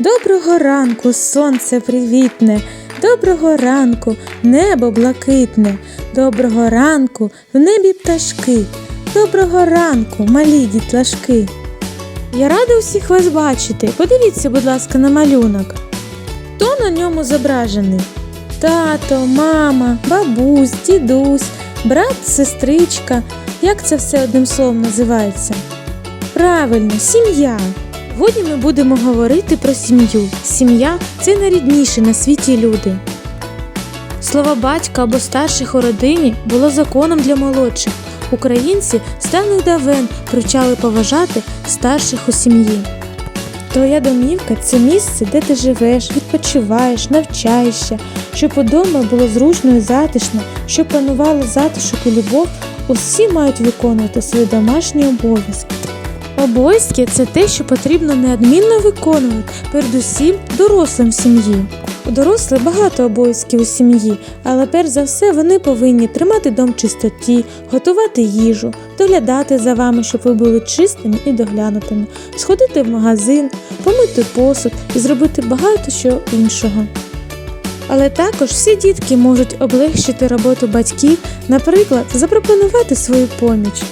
Доброго ранку, сонце привітне, доброго ранку, небо блакитне, доброго ранку, в небі пташки, доброго ранку, малі дітлашки. Я рада усіх вас бачити. Подивіться, будь ласка, на малюнок. Хто на ньому зображений? Тато, мама, бабусь, дідусь, брат, сестричка. Як це все одним словом називається? Правильно, сім'я. Сьогодні ми будемо говорити про сім'ю. Сім'я це найрідніші на світі люди. Слово батька або старших у родині було законом для молодших. Українці з давен привчали поважати старших у сім'ї. Твоя домівка це місце, де ти живеш, відпочиваєш, навчаєшся, щоб удома було зручно і затишно, щоб панувало затишок і любов, усі мають виконувати свої домашні обов'язки. Обов'язки це те, що потрібно неодмінно виконувати, передусім дорослим в сім'ї. У дорослих багато обов'язків у сім'ї, але перш за все вони повинні тримати дом в чистоті, готувати їжу, доглядати за вами, щоб ви були чистими і доглянутими, сходити в магазин, помити посуд і зробити багато що іншого. Але також всі дітки можуть облегшити роботу батьків, наприклад, запропонувати свою поміч,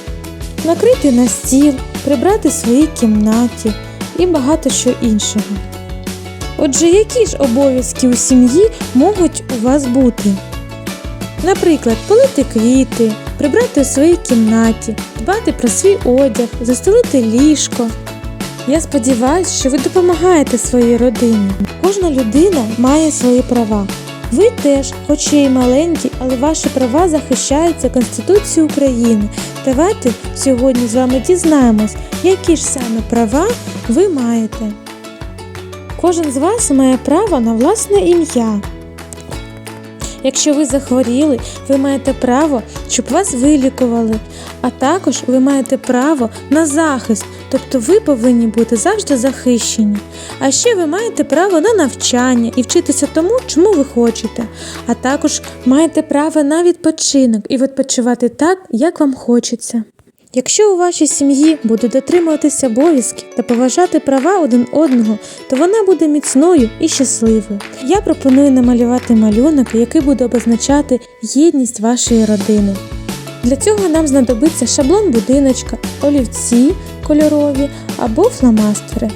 накрити на стіл, прибрати своїй кімнаті і багато що іншого. Отже, які ж обов'язки у сім'ї можуть у вас бути? Наприклад, полити квіти, прибрати у своїй кімнаті, дбати про свій одяг, застелити ліжко. Я сподіваюся, що ви допомагаєте своїй родині. Кожна людина має свої права. Ви теж, хоч і маленькі, але ваші права захищаються Конституцією України. Давайте сьогодні з вами дізнаємось, які ж саме права ви маєте. Кожен з вас має право на власне ім'я. Якщо ви захворіли, ви маєте право, щоб вас вилікували, а також ви маєте право на захист, тобто ви повинні бути завжди захищені. А ще ви маєте право на навчання і вчитися тому, чому ви хочете. А також маєте право на відпочинок і відпочивати так, як вам хочеться. Якщо у вашій сім'ї будуть дотримуватися обов'язків та поважати права один одного, то вона буде міцною і щасливою. Я пропоную намалювати малюнок, який буде обозначати єдність вашої родини. Для цього нам знадобиться шаблон будиночка, олівці кольорові або фломастери.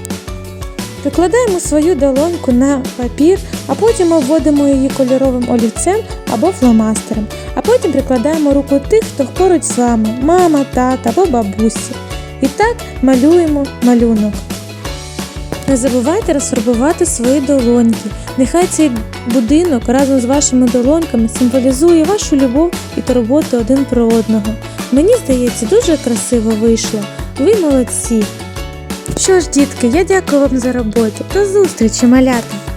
Викладаємо свою долоньку на папір, а потім обводимо її кольоровим олівцем або фломастером, а потім прикладаємо руку тих, хто поруч з вами мама, тата або бабусі. І так малюємо малюнок. Не забувайте розфарбувати свої долоньки. Нехай цей будинок разом з вашими долоньками символізує вашу любов і турботу один про одного. Мені здається, дуже красиво вийшло. Ви молодці! Що ж, дітки, я дякую вам за роботу. До зустрічі, малята!